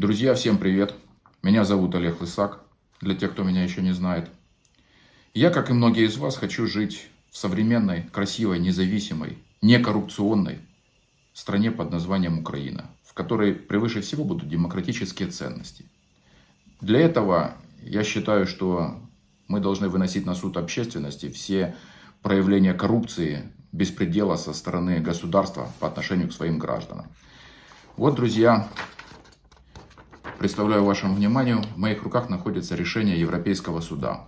Друзья, всем привет! Меня зовут Олег Лысак, для тех, кто меня еще не знает. Я, как и многие из вас, хочу жить в современной, красивой, независимой, некоррупционной стране под названием Украина, в которой превыше всего будут демократические ценности. Для этого я считаю, что мы должны выносить на суд общественности все проявления коррупции, беспредела со стороны государства по отношению к своим гражданам. Вот, друзья, представляю вашему вниманию, в моих руках находится решение Европейского суда.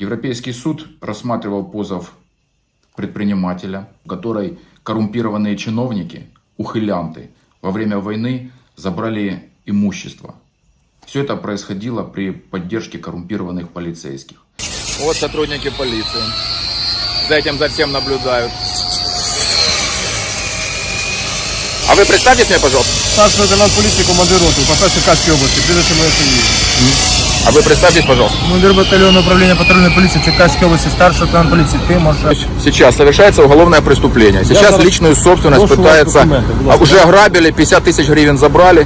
Европейский суд рассматривал позов предпринимателя, в которой коррумпированные чиновники, ухылянты, во время войны забрали имущество. Все это происходило при поддержке коррумпированных полицейских. Вот сотрудники полиции. За этим за всем наблюдают. А вы представьтесь мне, пожалуйста Старший лейтенант поліції, командир роти, Полтавської Черкаської області, прізвище моє сім'ї. А вы представьтесь, пожалуйста. Командир батальйону управління патрульної поліції Черкаської області, старший лейтенант поліції, ти можеш... Сейчас совершается уголовное преступление. Сейчас зараз личную собственность прошу вас пытаются... документы, будь а, ласка. Уже ограбили, 50 тысяч гривен забрали.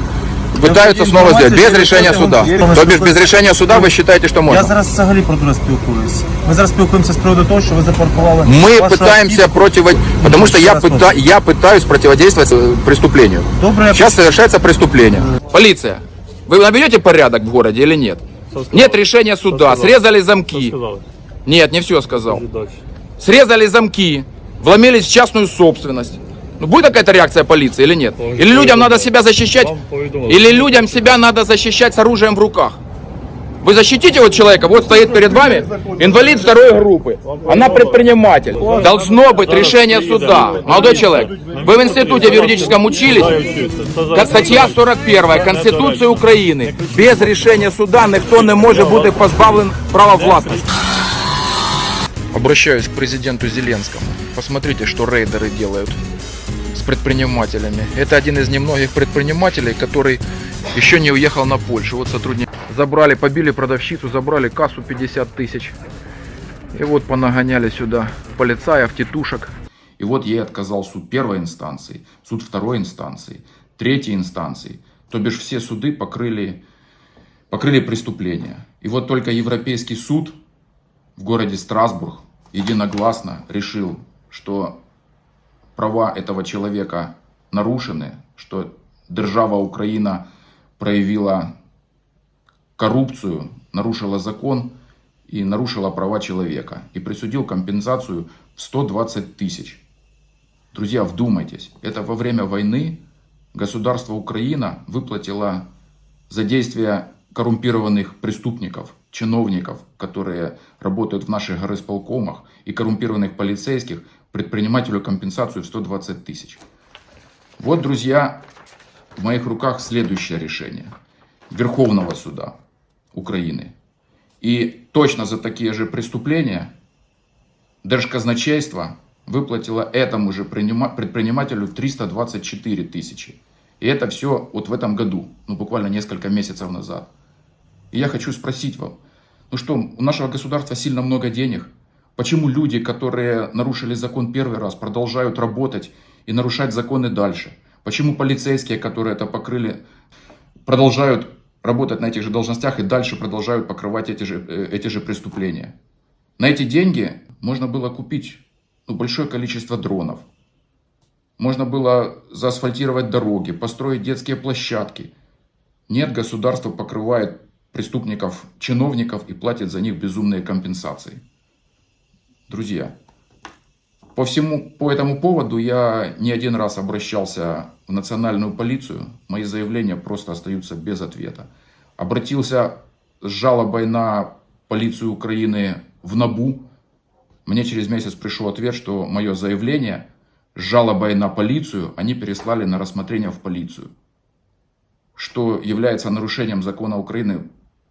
Пытаются є снова сделать. Без інформація, решения що суда. є То бишь без інформація. решения суда вы считаете, что Я можно? зараз взагалі про друге спілкуюсь. Ми зараз спілкуємося з приводу того, що ви запаркували... Мы вашу пытаемся автівку. против... Потому что Ще я, раз пыта... можна? я пытаюсь противодействовать э, преступлению. Добре, я Сейчас совершается преступление. Полиция, вы наведете порядок в городе или нет? Нет решения суда, срезали замки. Нет, не все сказал. Срезали замки, вломились в частную собственность. Ну будет какая-то реакция полиции или нет? Или людям надо себя защищать? Или людям себя надо защищать с оружием в руках? Вы защитите вот человека, вот стоит перед вами инвалид второй группы, она предприниматель. Должно быть решение суда. Молодой человек, вы в институте в юридическом учились? Ка- Стаття 41 Конституції України. Без рішення суда ніхто не може бути позбавлен права власності. Обращаюсь к президенту Зеленскому. Посмотрите, что рейдеры делают с предпринимателями. Это один из немногих предпринимателей, который еще не уехал на Польшу. Вот сотрудники забрали, побили продавщицу, забрали кассу 50 тысяч. И вот понагоняли сюда полицаев, тетушек. И вот ей отказал суд первой инстанции, суд второй инстанции, третьей инстанции. То бишь все суды покрыли, покрыли преступления. И вот только Европейский суд в городе Страсбург единогласно решил, что права этого человека нарушены, что держава Украина проявила коррупцию, нарушила закон и нарушила права человека. И присудил компенсацию в 120 тысяч. Друзья, вдумайтесь, это во время войны государство Украина выплатило за действия коррумпированных преступников, чиновников, которые работают в наших горосполкомах, и коррумпированных полицейских, предпринимателю компенсацию в 120 тысяч. Вот, друзья, в моих руках следующее решение Верховного суда Украины. И точно за такие же преступления Держказначейство выплатило этому же принима- предпринимателю 324 тысячи. И это все вот в этом году, ну буквально несколько месяцев назад. И я хочу спросить вам, ну что, у нашего государства сильно много денег? Почему люди, которые нарушили закон первый раз, продолжают работать и нарушать законы дальше? Почему полицейские, которые это покрыли, продолжают работать на этих же должностях и дальше продолжают покрывать эти же, э, эти же преступления? На эти деньги можно было купить ну, большое количество дронов. Можно было заасфальтировать дороги, построить детские площадки. Нет, государство покрывает преступников, чиновников и платит за них безумные компенсации. Друзья, по, всему, по этому поводу я не один раз обращался в национальную полицию. Мои заявления просто остаются без ответа. Обратился с жалобой на полицию Украины в НАБУ. Мне через месяц пришел ответ, что мое заявление с жалобой на полицию они переслали на рассмотрение в полицию. Что является нарушением закона Украины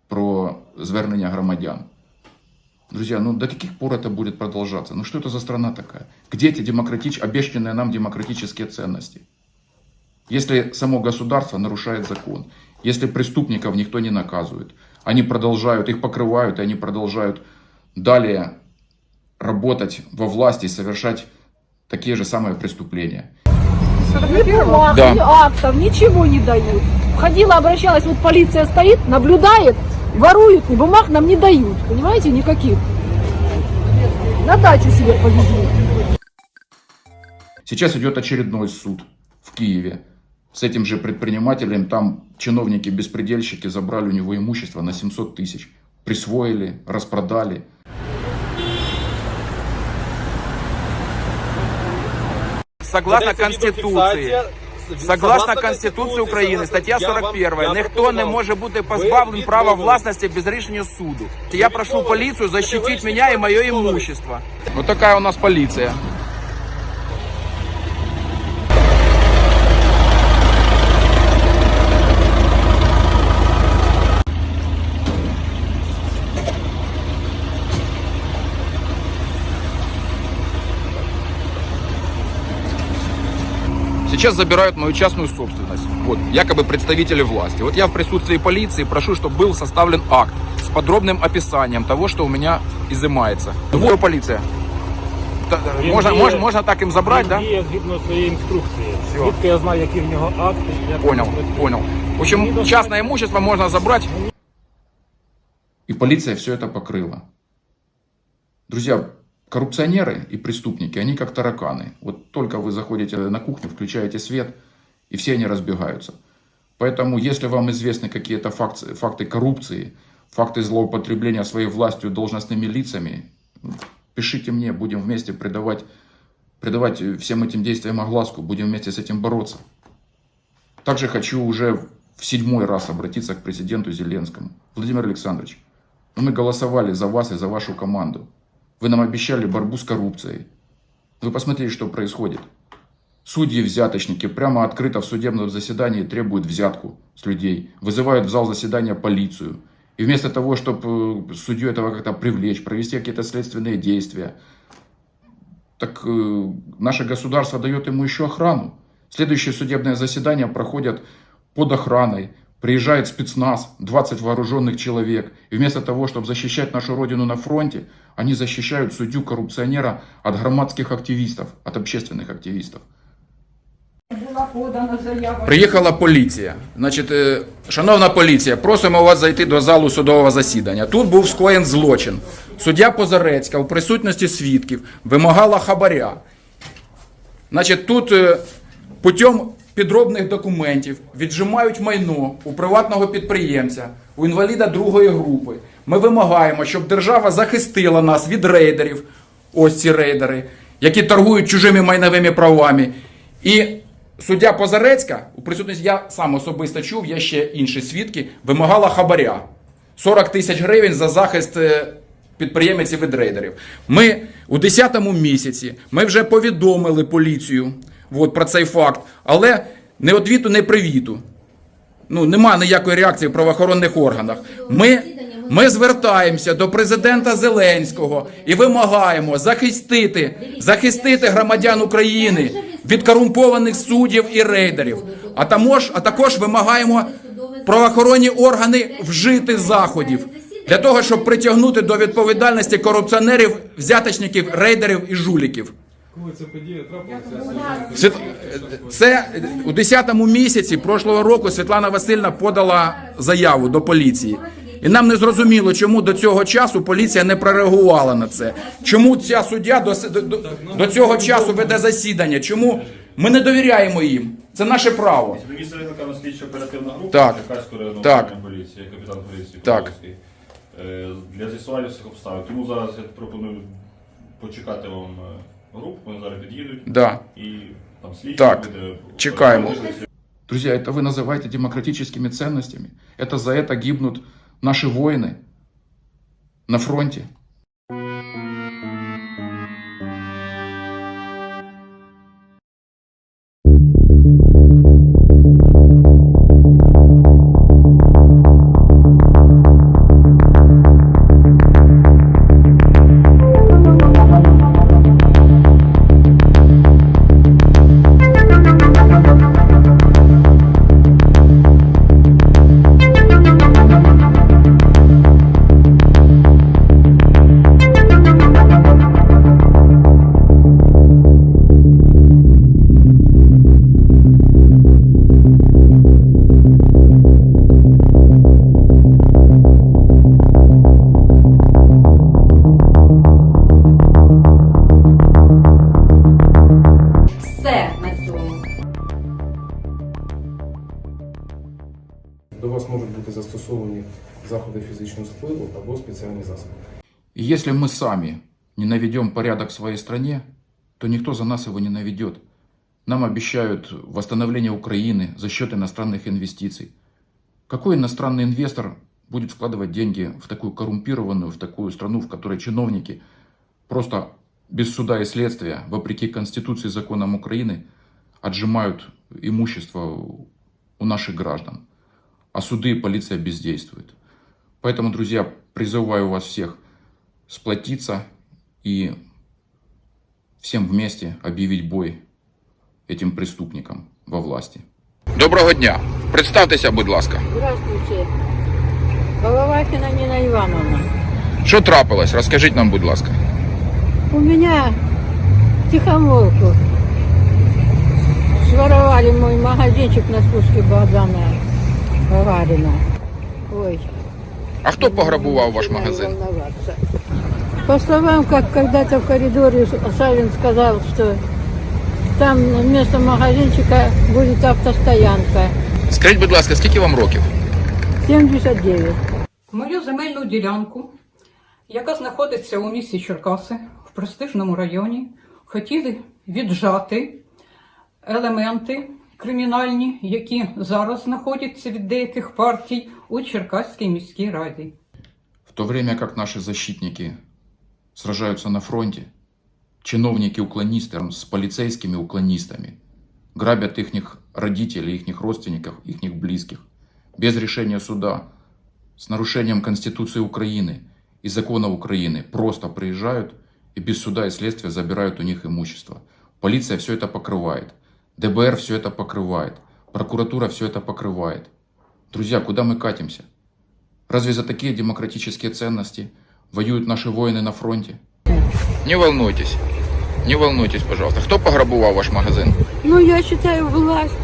про звернення громадян. Друзья, ну до каких пор это будет продолжаться? Ну что это за страна такая? Где эти демократич... обещанные нам демократические ценности? Если само государство нарушает закон, если преступников никто не наказывает, они продолжают, их покрывают, и они продолжают далее работать во власти и совершать такие же самые преступления. Ни бумаг, Да. ни актов, ничего не дают. ходила, обращалась, вот полиция стоит, наблюдает, воруют, ни бумаг нам не дают, понимаете, никаких. На дачу себе повезли. Сейчас идет очередной суд в Киеве. С этим же предпринимателем там чиновники-беспредельщики забрали у него имущество на 700 тысяч. Присвоили, распродали. Согласно Конституції, Согласно Конституції України, стаття 41, ніхто не може бути позбавлен права власності без рішення суду. Я прошу поліцію защитить мене і моє имущество. Вот такая у нас полиция. Сейчас забирают мою частную собственность. Вот, якобы представители власти. Вот я в присутствии полиции прошу, чтобы был составлен акт с подробным описанием того, что у меня изымается. Вот полиция. Та- Він Можно, діє- можно, можно так им забрать, да? Він діє згідно своєї інструкції. Всьо. Звідки я знаю, які в нього акти. як Понял, він працює. понял. В общем, частное имущество можно забрать. И полиция все это покрыла. Друзья, коррупционеры и преступники, они как тараканы. Вот только вы заходите на кухню, включаете свет, и все они разбегаются. Поэтому, если вам известны какие-то факты, факты коррупции, факты злоупотребления своей властью должностными лицами, пишите мне, будем вместе придавать, придавать всем этим действиям огласку, будем вместе с этим бороться. Также хочу уже в седьмой раз обратиться к президенту Зеленскому. Владимир Александрович, ну мы голосовали за вас и за вашу команду. Вы нам обещали борьбу с коррупцией. Вы посмотрите, что происходит. Судьи-взяточники прямо открыто в судебном заседании требуют взятку с людей, вызывают в зал заседания полицию. И вместо того, чтобы судью этого как-то привлечь, провести какие-то следственные действия, так э, наше государство дает ему еще охрану. Следующие судебные заседания проходят под охраной. Приезжает спецназ, 20 вооруженных человек. И вместо того, чтобы защищать нашу родину на фронте, они защищают судью-коррупционера от громадских активистов, от общественных активистов. Приїхала поліція. Значить, е, шановна поліція, просимо вас зайти до залу судового засідання. Тут був скоєн злочин. Суддя Позарецька у присутності свідків вимагала хабаря. Значить, тут е, путем підробних документів віджимають майно у приватного підприємця, у інваліда другої групи. Ми вимагаємо, щоб держава захистила нас від рейдерів, ось ці рейдери, які торгують чужими майновими правами. І суддя Позарецька, у присутності я сам особисто чув, є ще інші свідки, вимагала хабаря. 40 тисяч гривень за захист е, підприємців від рейдерів. Ми у 10-му місяці ми вже повідомили поліцію от, про цей факт, але не одвіту, не привіту. Ну, нема ніякої реакції в правоохоронних органах. Ми, ми звертаємося до президента Зеленського і вимагаємо захистити, захистити громадян України від корумпованих суддів і рейдерів. А також, а також вимагаємо правоохоронні органи вжити заходів для того, щоб притягнути до відповідальності корупціонерів, взяточників, рейдерів і жуліків. Світ... Це у 10-му місяці прошлого року Світлана Васильівна подала заяву до поліції. І нам не зрозуміло, чому до цього часу поліція не прореагувала на це. Чому ця суддя до, до, до, цього часу веде засідання? Чому ми не довіряємо їм? Це наше право. Місце викликана слідчо оперативна група Так. Черкаської районної Так. поліції, капітан поліції Так. Е, Для з'ясування всіх обставин. Тому зараз я пропоную почекати вам е, групу, вони зараз під'їдуть Да. і там слідчі Так. буде Чекаємо. Друзья, это вы называете демократическими ценностями? Это за это гибнут наши воины на фронте? застосовані заходи фізичного впливу або спеціальні засоби. И если мы сами не наведем порядок в своей стране, то никто за нас его не наведет. Нам обещают восстановление Украины за счет иностранных инвестиций. Какой иностранный инвестор будет вкладывать деньги в такую коррумпированную, в такую страну, в которой чиновники просто без суда и следствия, вопреки Конституции и законам Украины, отжимают имущество у наших граждан, А суды и полиция бездействуют. Поэтому, друзья, призываю вас всех сплотиться и всем вместе объявить бой этим преступникам во власти. Доброго дня. Представтеся, будь ласка. Здравствуйте. Головахина Нина Ивановна. Що трапилось? Розкажіть нам, будь ласка. У меня тихомолку. Своровали мой магазинчик на спуске Богдана Гагарина. Ой. А хто пограбував ваш магазин? По словам, как когда-то в коридоре Савин сказал, что там вместо магазинчика будет автостоянка. Скажіть, будь ласка, скільки вам років? 79. Мою земельну ділянку, яка знаходиться у місті Черкаси в престижному районі, хотіли віджати елементи кримінальні, які зараз знаходяться від деяких партій у Черкаській міській раді. В то время как наши защитники сражаются на фронте, чиновники-уклонисты с полицейскими уклонистами грабят их родителей, их родственников, их близких без решения суда, с нарушением Конституции Украины и законов Украины, просто приезжают и без суда и следствия забирают у них имущество. Полиция все это покрывает, ДБР все это покрывает, прокуратура все это покрывает. Друзья, куда мы катимся? Разве за такие демократические ценности воюют наши воины на фронте? Не волнуйтесь. Не волнуйтесь, пожалуйста. Хто пограбував ваш магазин? Ну, я считаю, власть.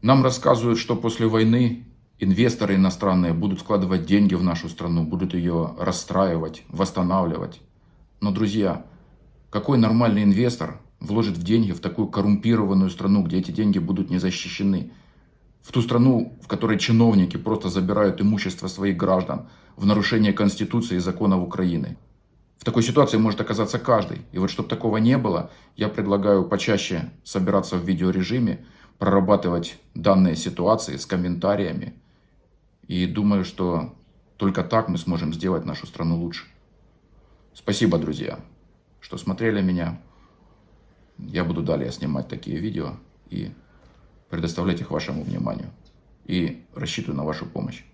Нам рассказывают, что после войны инвесторы иностранные будут вкладывать деньги в нашу страну, будут ее расстраивать, восстанавливать. Но, друзья, какой нормальный инвестор вложит в деньги в такую коррумпированную страну, где эти деньги будут не защищены? В ту страну, в которой чиновники просто забирают имущество своих граждан в нарушение Конституции и законов Украины. В такой ситуации может оказаться каждый. И вот чтобы такого не было, я предлагаю почаще собираться в видеорежиме, прорабатывать данные ситуации с комментариями. И думаю, что только так мы сможем сделать нашу страну лучше. Спасибо, друзья, что смотрели меня. Я буду далее снимать такие видео и предоставлять их вашему вниманию. И рассчитываю на вашу помощь.